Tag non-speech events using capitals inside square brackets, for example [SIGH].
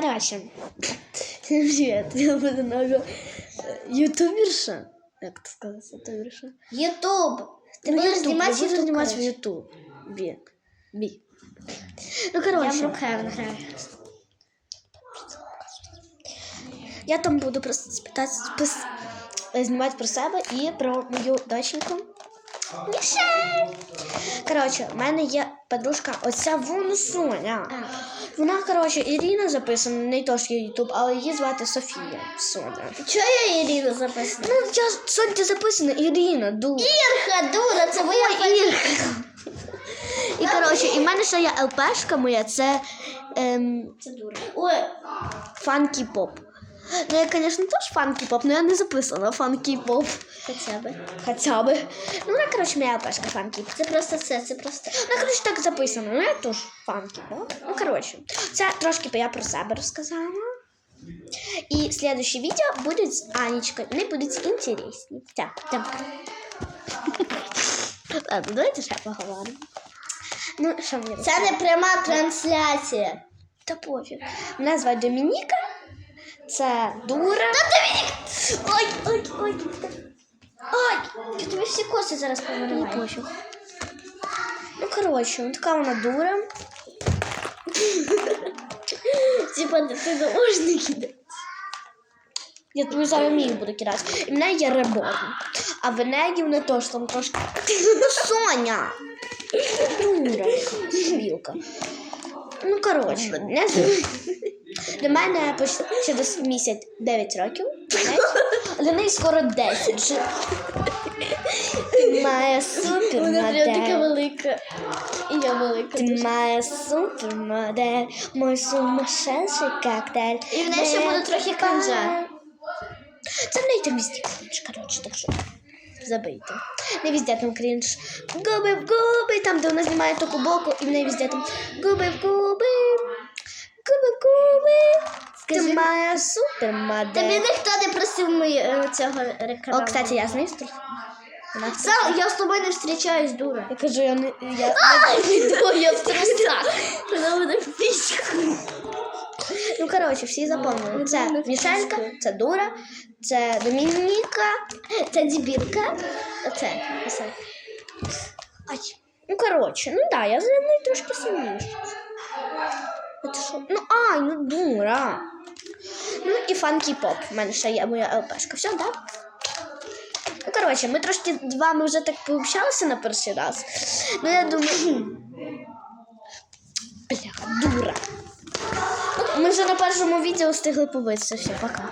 Короче, [LAUGHS] привет, я буду нова ютуберша. Як це сказати, ютуберша? Ютуб. Ти Ну, будеш Ютуб, знімати я буду Ютуб, знімати в коротше. Ютубі. Бі. Ну, Я в коротше, Рукхевен граю. я там буду просто спитати, спис, знімати про себе і про мою доченьку. Мішель! Коротше, в мене є подружка, оця вон Соня. Вона, коротше, Ірина записана, не то що Ютуб, але її звати Софія. Соня. Чого я Ірина записана? Ну, я Сонька записана Ірина, ду. Ірха, дура, це моя Ірка. І коротше, і в мене ще є ЛПшка моя, це ем, Це дура. Ой, фанкі поп. [GASPS] Ну, я, звісно, теж фанкі поп, але я не записана фанкі поп. хоча б. Хоча би. Ну, вона, коротше, моя ЛПшка фанкі. Це просто це, це просто. Ну, коротше, так записано, ну я теж фанкі поп. Ну, коротше, це трошки я про себе розказала. І слідуючі відео будуть з Анічкою. Вони будуть інтересні. Так, так. [LAUGHS] Ладно, давайте ще поговоримо. Ну, що мені Це не пряма трансляція. Та пофіг. Мене звати Домініка. Це дура. Ой, ой, ой. Ой, я тобі всі коси зараз пофіг. Ну, коротше, ну, така вона дура. [LAUGHS] Типа ти не можна кидати. Я тобі зараз міг буду кидати. І в неї є реборн. А в неї вона теж там трошки. Ну, Соня! Дура, білка. Ну, коротше, не знаю. Для мене почти через місяць 9 років. а Для неї скоро 10. Вже. Ти моя супер Вона прям така велика. І я велика. Ты дуже. моя супермодель, мой сумасшедший коктейль. І в неї ще буде трохи кринжа. Це в неї там везде коротше, так що забийте. Не везде там крінж. Губи в губи, там, де вона знімає таку боку, і в неї везде там губи в губи, губи в губи. Ти Скажи. моя Тобі ніхто не просив мої, е, цього рекламу. О, кстати, я знаю, що це- Сам, я з тобою не зустрічаюсь, дура. Я кажу, я не... Я... Ой, я в трусах. Вона мене в пічку. Ну, коротше, всі запомнили. Це Мішелька, це Дура, це Домініка. Це дібірка. Оце. Оце. Ай. Ну, коротше, ну да, я за нею трошки що? Ну, ай, ну дура. Ну і фанкі поп. У мене ще є моя ЛПшка. Все, так? Ну, коротше, ми трошки з вами вже так пообщалися на перший раз. Ну, я думаю. Бля, дура. Ми вже на першому відео встигли побитися. Все, пока.